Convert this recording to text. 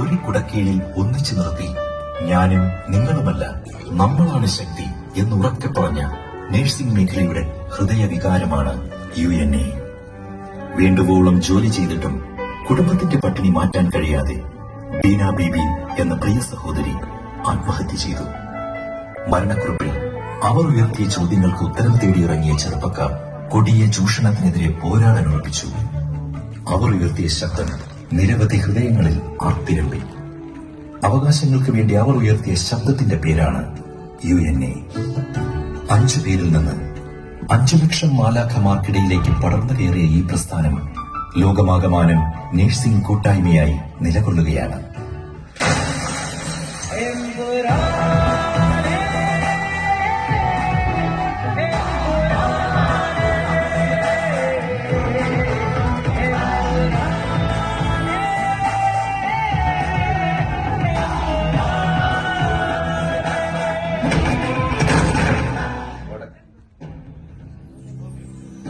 ഒരു കുടക്കീഴിൽ ഒന്നിച്ചു നിർത്തി. ഞാനും നിങ്ങളുമല്ല നമ്മളാണ് ശക്തി എന്ന് ഉറക്കെ പറഞ്ഞ നഴ്സിംഗ് മേഖലയുടെ ഹൃദയവികാരമാണ് യു എൻ എ. വേണ്ടുവോളം ജോലി ചെയ്തിട്ടും കുടുംബത്തിന്റെ പട്ടിണി മാറ്റാൻ കഴിയാതെ ബീന ബീബി എന്ന പ്രിയ സഹോദരി ആത്മഹത്യ ചെയ്തു. മരണക്കുറിപ്പിൽ അവർ ഉയർത്തിയ ചോദ്യങ്ങൾക്ക് ഉത്തരം തേടിയിറങ്ങിയ ചെറുപ്പക്കാർ കൊടിയ ചൂഷണത്തിനെതിരെ പോരാടാൻ ഉറപ്പിച്ചു. അവർ ഉയർത്തിയ ശബ്ദം നിരവധി ഹൃദയങ്ങളിൽ ആർത്തിരമ്പി. അവകാശങ്ങൾക്ക് വേണ്ടി അവർ ഉയർത്തിയ ശബ്ദത്തിന്റെ പേരാണ് യു എൻ എ. അഞ്ചു പേരിൽ നിന്ന് അഞ്ചു ലക്ഷം മാലാഖമാർക്കിടയിലേക്ക് പടർന്നു കയറിയ ഈ പ്രസ്ഥാനം ലോകമാകമാനം നേഴ്സിംഗ് കൂട്ടായ്മയായി നിലകൊള്ളുകയാണ്. എമ്പുരാൻ